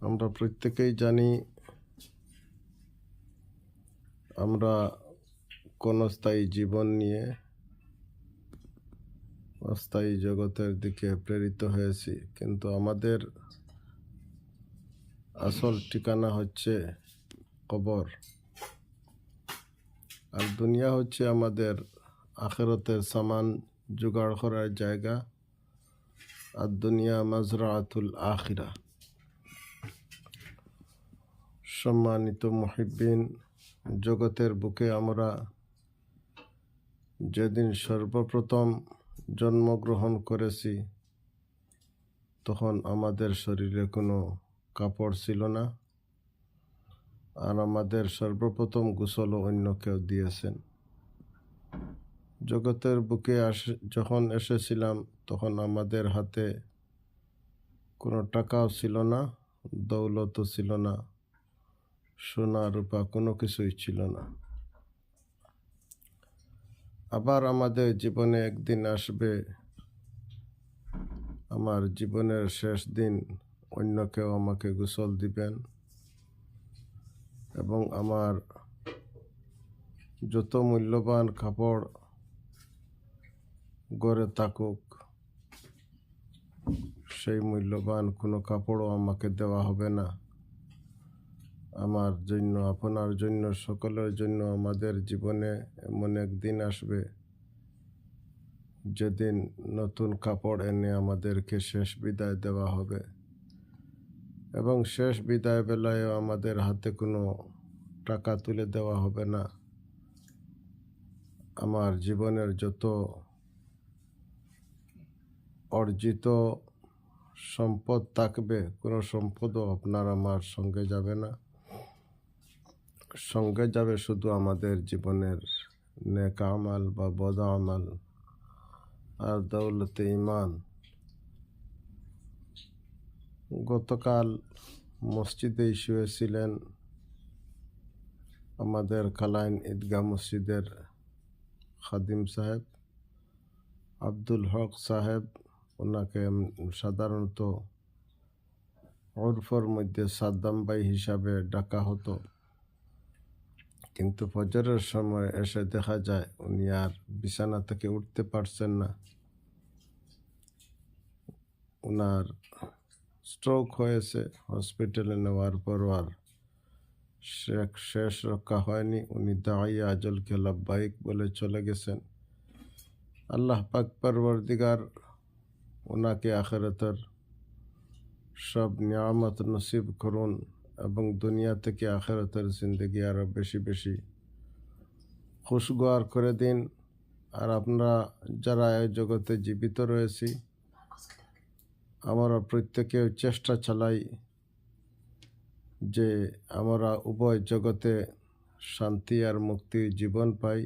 আমরা প্রত্যেকেই জানি আমরা ক্ষণস্থায়ী জীবন নিয়ে অস্থায়ী জগতের দিকে প্রেরিত হয়েছি। কিন্তু আমাদের আসল ঠিকানা হচ্ছে কবর। আর দুনিয়া হচ্ছে আমাদের আখেরতের সামান জোগাড় করার জায়গা। আর দুনিয়া মাজরাতুল আখিরা। সম্মানিত মহিবিন জগতের বুকে আমরা যেদিন সর্বপ্রথম জন্মগ্রহণ করেছি, তখন আমাদের শরীরে কোনো কাপড় ছিল না। আর আমাদের সর্বপ্রথম গোসলও অন্য কেউ দিয়েছেন। জগতের বুকে আস, যখন এসেছিলাম, তখন আমাদের হাতে কোনো টাকাও ছিল না, দৌলতও ছিল না। সোনা রূপা কোনো কিছুই ছিল না। আবার আমাদের জীবনে একদিন আসবে, আমার জীবনের শেষ দিন অন্য কেউ আমাকে গোসল দিবেন এবং আমার যত মূল্যবান কাপড় গড়ে থাকুক, সেই মূল্যবান কোনো কাপড়ও আমাকে দেওয়া হবে না। আমার জন্য, আপনার জন্য, সকলের জন্য আমাদের জীবনে এমন একদিন আসবে যেদিন নতুন কাপড় এনে আমাদেরকে শেষ বিদায় দেওয়া হবে। এবং শেষ বিদায় বেলায়ও আমাদের হাতে কোনো টাকা তুলে দেওয়া হবে না। আমার জীবনের যত অর্জিত সম্পদ থাকবে, কোনো সম্পদও আপনার আমার সঙ্গে যাবে না। সঙ্গে যাবে শুধু আমাদের জীবনের নেক আমাল বা বদ আমাল আর দৌলতে ইমান গতকাল মসজিদেই শুয়েছিলেন আমাদের কালাইন ঈদগাহ মসজিদের খাদিম সাহেব। আব্দুল হক সাহেব, ওনাকে সাধারণত ওরফর মধ্যে সাদ্দাম বাই হিসাবে ডাকা হতো। কিন্তু ফজরের সময় এসে দেখা যায় উনি আর বিছানা থেকে উঠতে পারছেন না। ওনার স্ট্রোক হয়েছে। হসপিটালে নেওয়ার পর আর শেষ রক্ষা হয়নি। উনি দাঁড়িয়ে আজলকে লাভবাহিক বলে চলে গেছেন। আল্লাহ পাক পরবর্দিগার ওনাকে আখেরাতের সব নিয়ামত নসিব করুন। এবং দুনিয়া থেকে আখেরাতের জিন্দগি আরও বেশি বেশি খুশগোয়ার করে দিন। আর আপনারা যারা এই জগতে জীবিত রয়েছি, আমরা প্রত্যেকে চেষ্টা চালাই যে আমরা উভয় জগতে শান্তি আর মুক্তির জীবন পাই।